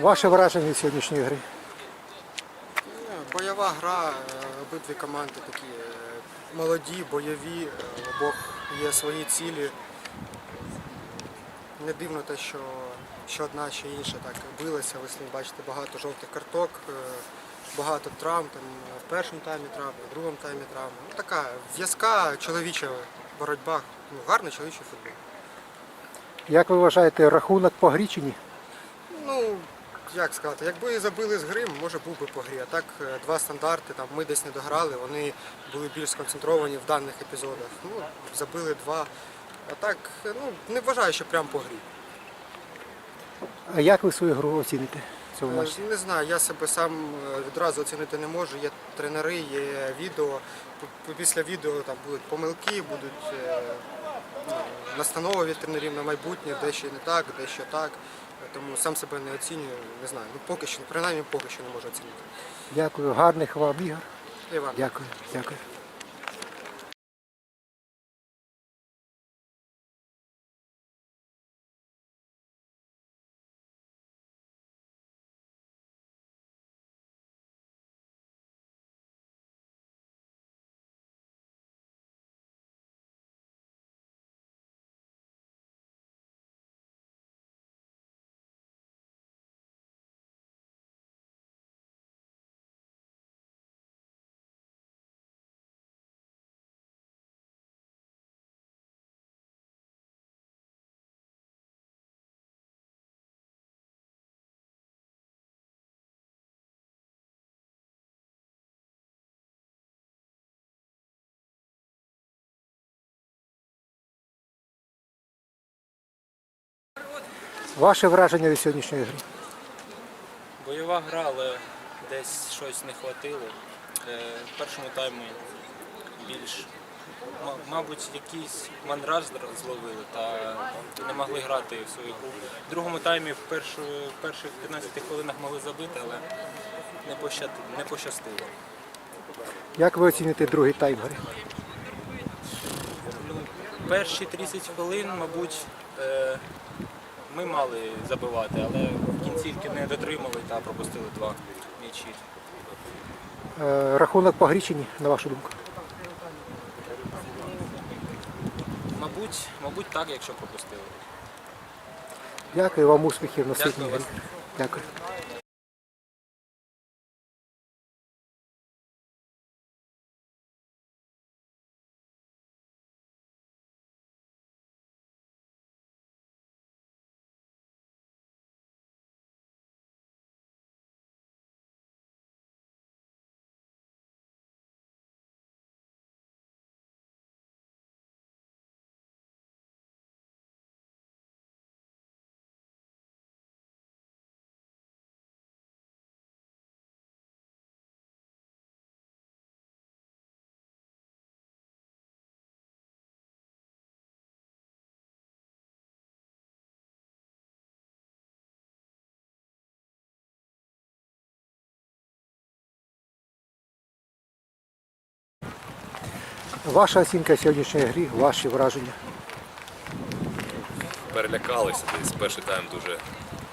Ваше враження від сьогоднішньої гри? Бойова гра, е, обидві команди такі е, молоді, бойові, е, обох є свої цілі. Не дивно те, що, що одна, що інша так билася. Ви самі бачите багато жовтих карток, багато травм. Там в першому таймі травми, в другому таймі травми. Ну, така в'язка чоловіча боротьба. Ну, гарний чоловічий футбол. Як ви вважаєте, рахунок по Грічині? Ну, як сказати, якби забили з гри, може був би по грі. А так е, два стандарти, там ми десь не дограли, вони були більш сконцентровані в даних епізодах. Ну, забили два. А так, е, ну, не вважаю, що прям по грі. А як ви свою гру оціните в цьому Е, матчі? Не знаю, я себе сам відразу оцінити не можу. Є тренери, є відео. Після відео там будуть помилки, будуть ну, настанови від тренерів на майбутнє, де що не так, де що так. Тому сам себе не оцінюю, не знаю. Ну поки що, принаймні поки що не можу оцінити. Дякую, гарних вам ігор. Іван. Дякую, дякую. Ваше враження від сьогоднішньої гри? Бойова гра, але десь щось не хватило. Е, В першому таймі більш, мабуть, якийсь мандраж зловили та не могли грати в свою гру. В другому таймі в, першу, в перших 15 хвилинах могли забити, але не, пощад, не пощастило. Як ви оціните другий тайм гри? Ну, перші 30 хвилин, мабуть, е, ми мали забивати, але в кінцівки не дотримали та пропустили два м'ячі. Е, Рахунок по Грічині, на вашу думку? Мабуть, мабуть, так, якщо пропустили. Дякую вам успіхів в вас. Дякую Ваша оцінка сьогоднішньої гри, ваші враження. перелякалися. Десь перший тайм дуже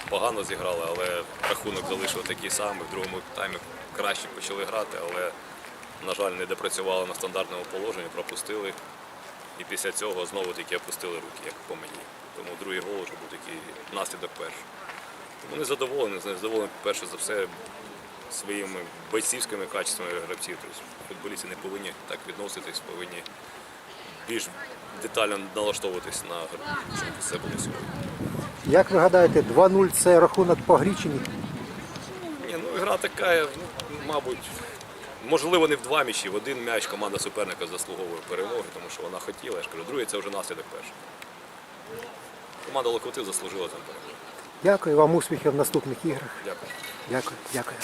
погано зіграли, але рахунок залишив такий самий. В другому таймі краще почали грати, але, на жаль, не допрацювали на стандартному положенні, пропустили. І після цього знову таки опустили руки, як по мені. Тому другий гол вже був такий наслідок перший. Тому не задоволені, задоволені перше за все своїми бойцівськими качествами гравців. Тобто футболісти не повинні так відноситись, повинні більш детально налаштовуватись на гру, щоб це було сьогодні. Як ви гадаєте, 2-0 це рахунок по Грічині? Ні, ну гра така, ну, мабуть, можливо, не в два м'ячі, в один м'яч команда суперника заслуговує перемоги, тому що вона хотіла, я ж кажу, другий це вже наслідок перший. Команда Локомотив заслужила за перемогу. Дякую вам успіхів в наступних іграх. Дякую. Дякую, дякую.